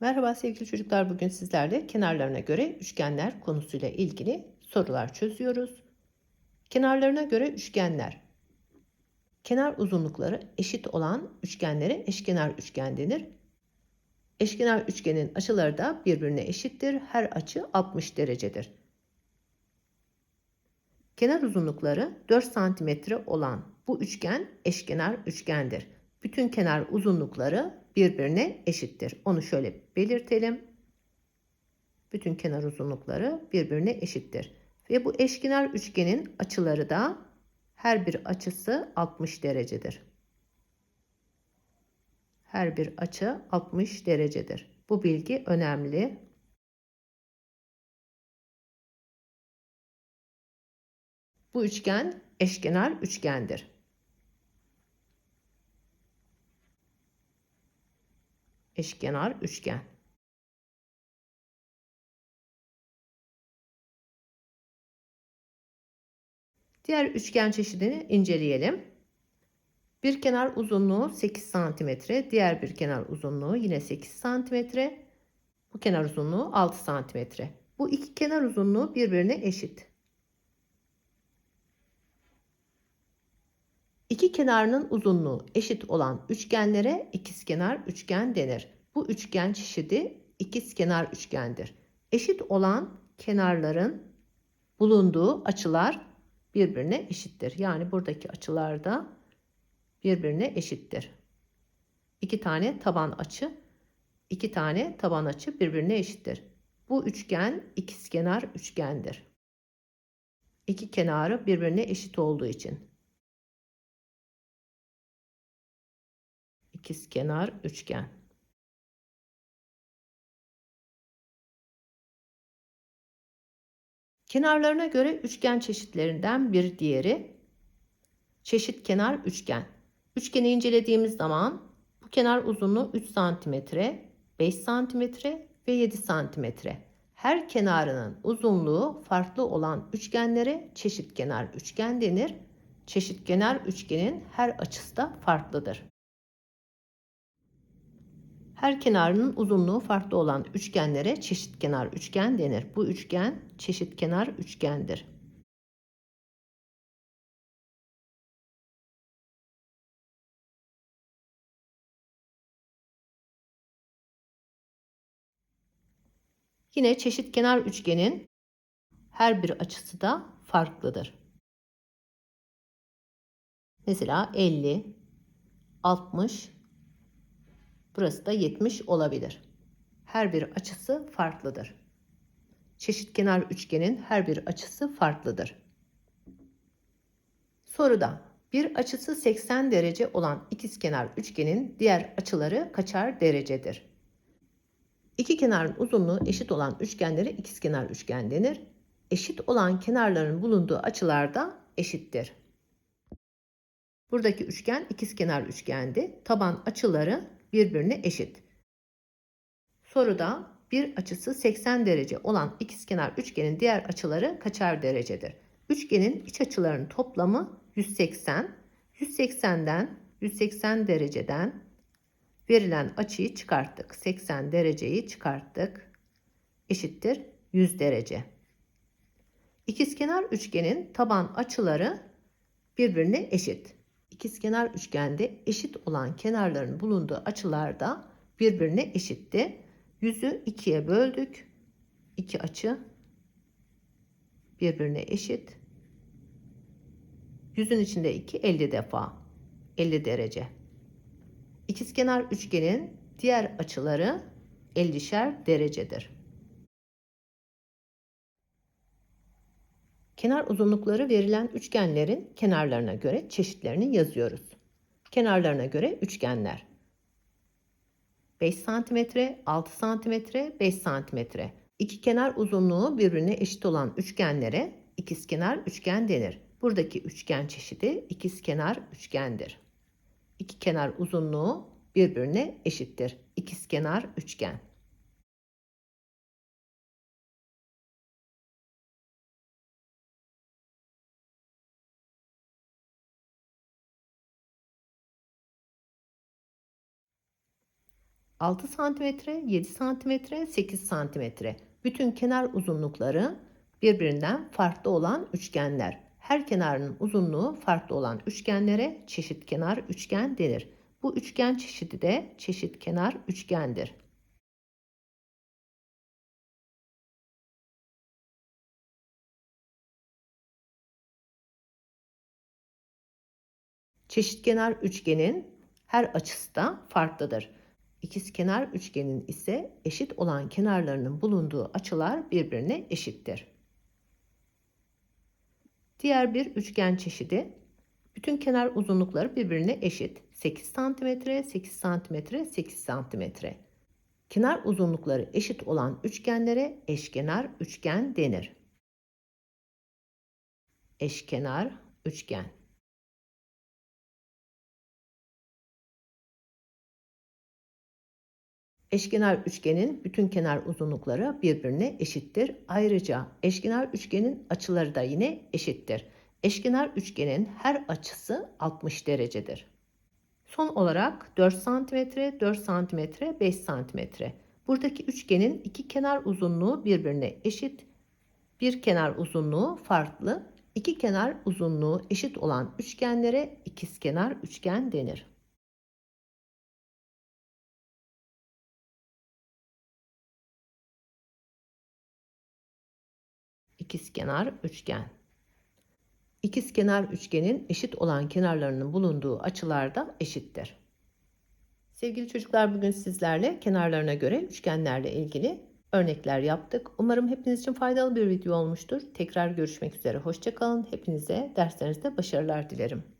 Merhaba sevgili çocuklar. Bugün sizlerle kenarlarına göre üçgenler konusuyla ilgili sorular çözüyoruz. Kenarlarına göre üçgenler. Kenar uzunlukları eşit olan üçgenlere eşkenar üçgen denir. Eşkenar üçgenin açıları da birbirine eşittir. Her açı 60 derecedir. Kenar uzunlukları 4 cm olan bu üçgen eşkenar üçgendir. Bütün kenar uzunlukları birbirine eşittir. Onu şöyle belirtelim. Bütün kenar uzunlukları birbirine eşittir. Ve bu eşkenar üçgenin açıları da her bir açısı 60 derecedir. Her bir açı 60 derecedir. Bu bilgi önemli. Bu üçgen eşkenar üçgendir. Eşkenar üçgen. Diğer üçgen çeşidini inceleyelim. Bir kenar uzunluğu 8 cm, diğer bir kenar uzunluğu yine 8 cm. Bu kenar uzunluğu 6 cm. Bu iki kenar uzunluğu birbirine eşit. İki kenarının uzunluğu eşit olan üçgenlere ikizkenar üçgen denir. Bu üçgen çeşidi ikizkenar üçgendir. Eşit olan kenarların bulunduğu açılar birbirine eşittir. Yani buradaki açılar da birbirine eşittir. İki tane taban açı, iki tane taban açı birbirine eşittir. Bu üçgen ikizkenar üçgendir. İki kenarı birbirine eşit olduğu için. İkizkenar üçgen. Kenarlarına göre üçgen çeşitlerinden bir diğeri çeşit kenar üçgen. Üçgeni incelediğimiz zaman bu kenar uzunluğu 3 cm, 5 cm ve 7 cm. Her kenarının uzunluğu farklı olan üçgenlere çeşit kenar üçgen denir. Çeşit kenar üçgenin her açısı da farklıdır. Her kenarının uzunluğu farklı olan üçgenlere çeşitkenar üçgen denir. Bu üçgen çeşitkenar üçgendir. Yine çeşitkenar üçgenin her bir açısı da farklıdır. Mesela 50, 60, Burası da 70 olabilir. Her bir açısı farklıdır. Çeşitkenar üçgenin her bir açısı farklıdır. Soruda bir açısı 80 derece olan ikizkenar üçgenin diğer açıları kaçar derecedir? İki kenarın uzunluğu eşit olan üçgenlere ikizkenar üçgen denir. Eşit olan kenarların bulunduğu açılar da eşittir. Buradaki üçgen ikizkenar üçgendi. Taban açıları birbirine eşit. Soruda bir açısı 80 derece olan ikizkenar üçgenin diğer açıları kaçar derecedir? Üçgenin iç açılarının toplamı 180. 180'den 180 dereceden verilen açıyı çıkarttık. 80 dereceyi çıkarttık. Eşittir 100 derece. İkizkenar üçgenin taban açıları birbirine eşit ikizkenar üçgende eşit olan kenarların bulunduğu açılar da birbirine eşitti. Yüzü ikiye böldük. İki açı birbirine eşit. Yüzün içinde 2 50 defa 50 derece. İkizkenar üçgenin diğer açıları 50'şer derecedir. Kenar uzunlukları verilen üçgenlerin kenarlarına göre çeşitlerini yazıyoruz. Kenarlarına göre üçgenler. 5 cm, 6 cm, 5 cm. İki kenar uzunluğu birbirine eşit olan üçgenlere ikizkenar üçgen denir. Buradaki üçgen çeşidi ikizkenar üçgendir. İki kenar uzunluğu birbirine eşittir. İkizkenar üçgen. 6 cm, 7 cm, 8 cm. Bütün kenar uzunlukları birbirinden farklı olan üçgenler. Her kenarının uzunluğu farklı olan üçgenlere çeşit kenar üçgen denir. Bu üçgen çeşidi de çeşit kenar üçgendir. Çeşitkenar üçgenin her açısı da farklıdır. İkizkenar üçgenin ise eşit olan kenarlarının bulunduğu açılar birbirine eşittir. Diğer bir üçgen çeşidi bütün kenar uzunlukları birbirine eşit. 8 cm, 8 cm, 8 cm. Kenar uzunlukları eşit olan üçgenlere eşkenar üçgen denir. Eşkenar üçgen. Eşkenar üçgenin bütün kenar uzunlukları birbirine eşittir. Ayrıca eşkenar üçgenin açıları da yine eşittir. Eşkenar üçgenin her açısı 60 derecedir. Son olarak 4 cm, 4 cm, 5 cm. Buradaki üçgenin iki kenar uzunluğu birbirine eşit. Bir kenar uzunluğu farklı. İki kenar uzunluğu eşit olan üçgenlere ikizkenar üçgen denir. İkizkenar üçgen. İkizkenar üçgenin eşit olan kenarlarının bulunduğu açılar da eşittir. Sevgili çocuklar bugün sizlerle kenarlarına göre üçgenlerle ilgili örnekler yaptık. Umarım hepiniz için faydalı bir video olmuştur. Tekrar görüşmek üzere. Hoşçakalın. Hepinize derslerinizde başarılar dilerim.